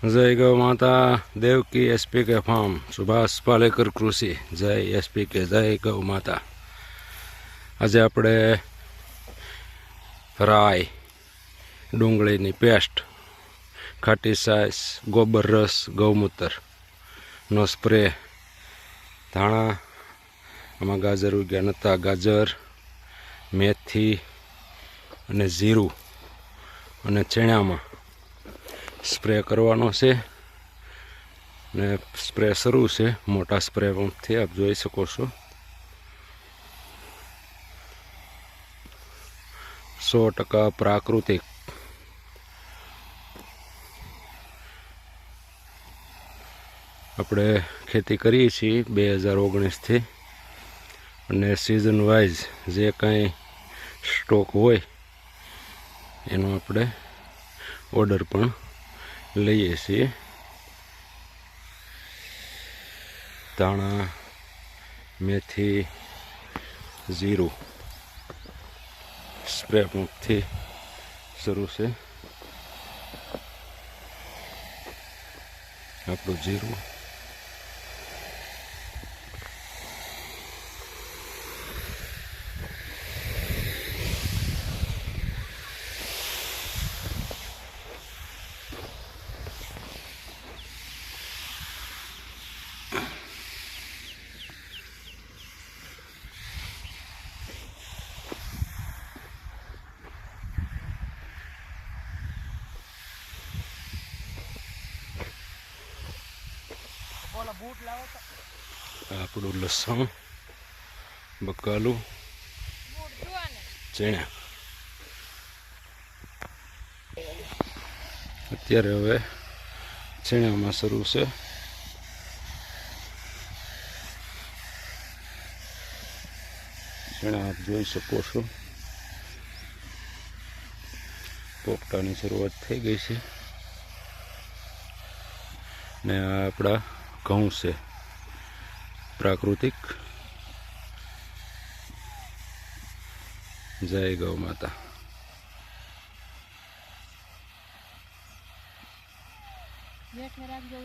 જય ગૌ માતા Devaki SP K farm Subhash Palekar કૃષિ, જય એસપી કે જય ગૌ માતા. આજે આપણે રાય, ડુંગળીની પેસ્ટ, ખાટી સાઈસ ગોબર રસ ગૌમૂત્રનો સ્પ્રે, ધાણા, આમાં ગાજર ઉગ્યા નતા, ગાજર, મેથી અને જીરું અને ચણામાં સ્પ્રે કરવાનો છે ને સ્પ્રે શરૂ છે, મોટા સ્પ્રે પંપથી આપ જોઈ શકો છો. સો ટકા પ્રાકૃતિક. આપણે ખેતી કરીએ છીએ બે હજાર ઓગણીસથી અને સિઝન વાઇઝ જે કાંઈ સ્ટોક હોય એનો આપણે ઓર્ડર પણ લઈએ છીએ. ધાણા મેથી જીરું. સ્પ્રે પંપથી શરૂ છે. આપણું જીરું આપણું લસણ બકાલું ચણા. અત્યારે હવે ચણામાં શરૂ છે. ચણા આપ જોઈ શકો છો. પોપટાની શરૂઆત થઈ ગઈ છે. ને આ આપણા ઘઉં છે પ્રાકૃતિક જય ગૌ માતા રાખજો